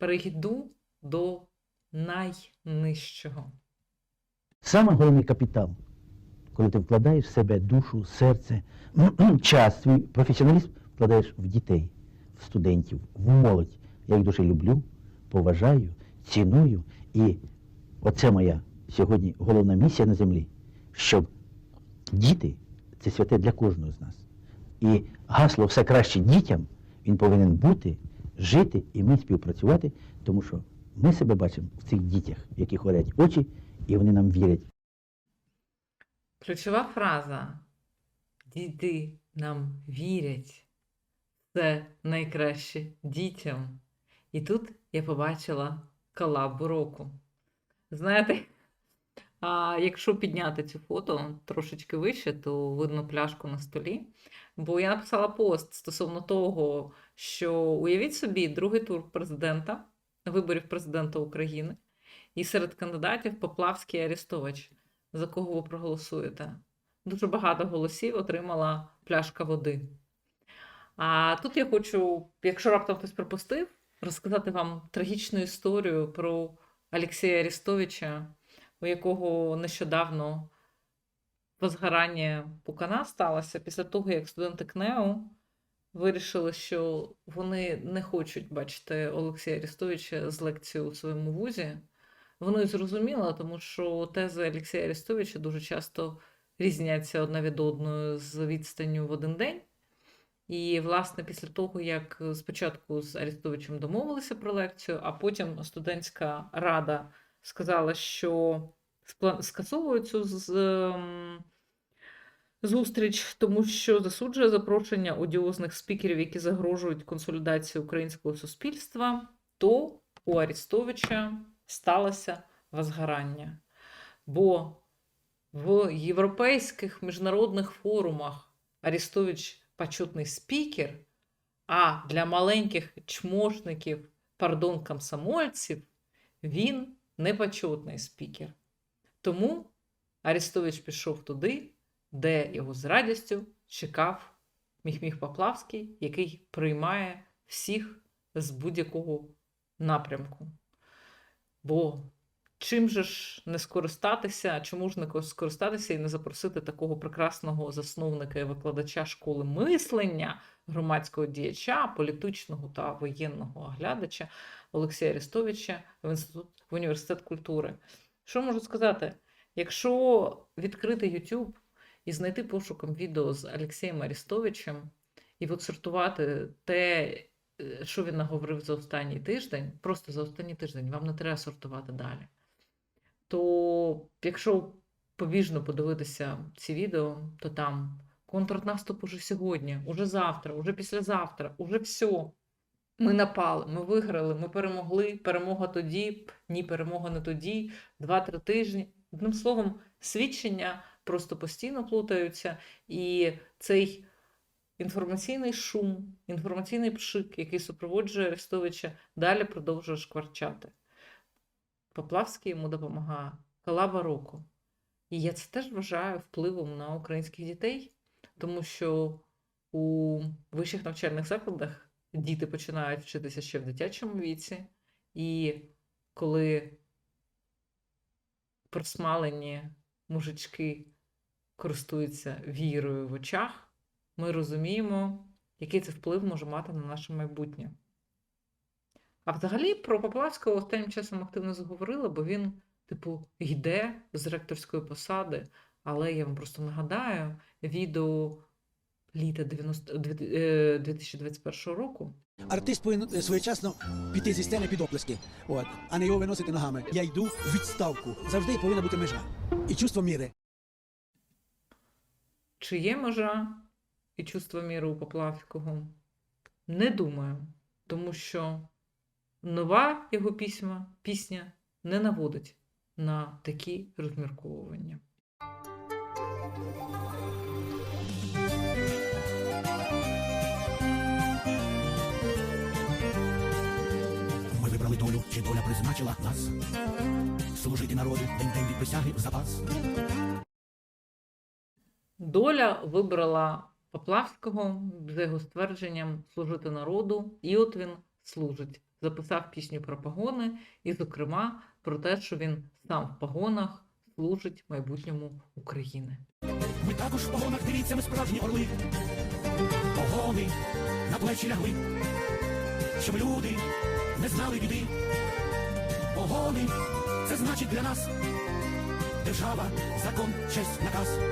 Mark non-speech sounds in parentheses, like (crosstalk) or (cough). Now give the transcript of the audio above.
перейду до найнижчого. Саме головний капітал, коли ти вкладаєш в себе душу, серце, (clears throat) час, свій професіоналізм вкладаєш в дітей, в студентів, в молодь. Я їх дуже люблю, поважаю, ціную. І оце моя сьогодні головна місія на землі, щоб діти це святе для кожного з нас. І гасло все краще дітям, він повинен бути, жити і ми співпрацювати, тому що ми себе бачимо в цих дітях, в яких горять очі, і вони нам вірять. Ключова фраза Діти нам вірять. Це найкраще дітям. І тут я побачила колабу року. Знаєте, а якщо підняти цю фото трошечки вище, то видно пляшку на столі. Бо я написала пост стосовно того, що уявіть собі другий тур президента, виборів президента України, і серед кандидатів Поплавський і Арестович. За кого ви проголосуєте? Дуже багато голосів отримала пляшка води. А тут я хочу, якщо раптом хтось пропустив, розказати вам трагічну історію про Олексія Арестовича, у якого нещодавно возгорання пукана сталося після того, як студенти КНЕУ вирішили, що вони не хочуть бачити Олексія Арестовича з лекцією у своєму вузі. Воно і зрозуміло, тому що тези Олексія Арестовича дуже часто різняться одна від одної з відстанню в один день. І, власне, після того, як спочатку з Арестовичем домовилися про лекцію, а потім студентська рада сказала, що скасовують цю з- ем, зустріч, тому що засуджує запрошення одіозних спікерів, які загрожують консолідації українського суспільства, то у Арестовича сталося возгорання. Бо в європейських міжнародних форумах Арестович почетний спікер, а для маленьких чмошників, пардон, комсомольців, він непочетний спікер. Тому Арестович пішов туди, де його з радістю чекав Міхміх Поплавський, який приймає всіх з будь-якого напрямку. Бо чим же ж не скористатися, чому ж не скористатися і не запросити такого прекрасного засновника і викладача школи мислення, громадського діяча, політичного та воєнного оглядача Олексія Арестовича в інститут в університет культури? Що можу сказати? Якщо відкрити YouTube і знайти пошуком відео з Олексієм Арестовичем і відсортувати те, е, що він наговорив за останній тиждень, просто за останній тиждень, вам не треба сортувати далі. То якщо побіжно подивитися ці відео, то там контрнаступ уже сьогодні, уже завтра, уже післязавтра, уже все. Ми напали, ми виграли, ми перемогли. Перемога тоді, ні, перемога не тоді, два-три тижні. Одним словом, свідчення просто постійно плутаються, і цей інформаційний шум, інформаційний пшик, який супроводжує Арестовича, далі продовжує шкварчати. Поплавський йому допомагає. Колаба року. І я це теж вважаю впливом на українських дітей, тому що у вищих навчальних закладах діти починають вчитися ще в дитячому віці, і коли просмалені мужички користуються вірою в очах, ми розуміємо, який це вплив може мати на наше майбутнє. А взагалі про Поплавського останнім часом активно заговорила, бо він, типу, йде з ректорської посади. Але я вам просто нагадаю відео літа 90, е, 2021 року. Артист повинен е, своєчасно піти зі сцени під оплески, от, а не його виносити ногами. Я йду в відставку. Завжди повинна бути межа. І чувство міри. Чи є межа і чувство міри у Поплавського? Не думаю, тому що нова його пісня, пісня не наводить на такі розмірковування. Долю, чи доля призначила нас. Служити народу, день день від присяги в запас. Доля вибрала Поплавського за його ствердженням служити народу, і от він служить записав пісню про погони, і, зокрема, про те, що він сам в погонах служить майбутньому України. Ми також в погонах, дивіться, ми справжні орли. Погони на плечі лягли, щоб люди не знали біди. Погони це значить для нас держава, закон, честь, наказ.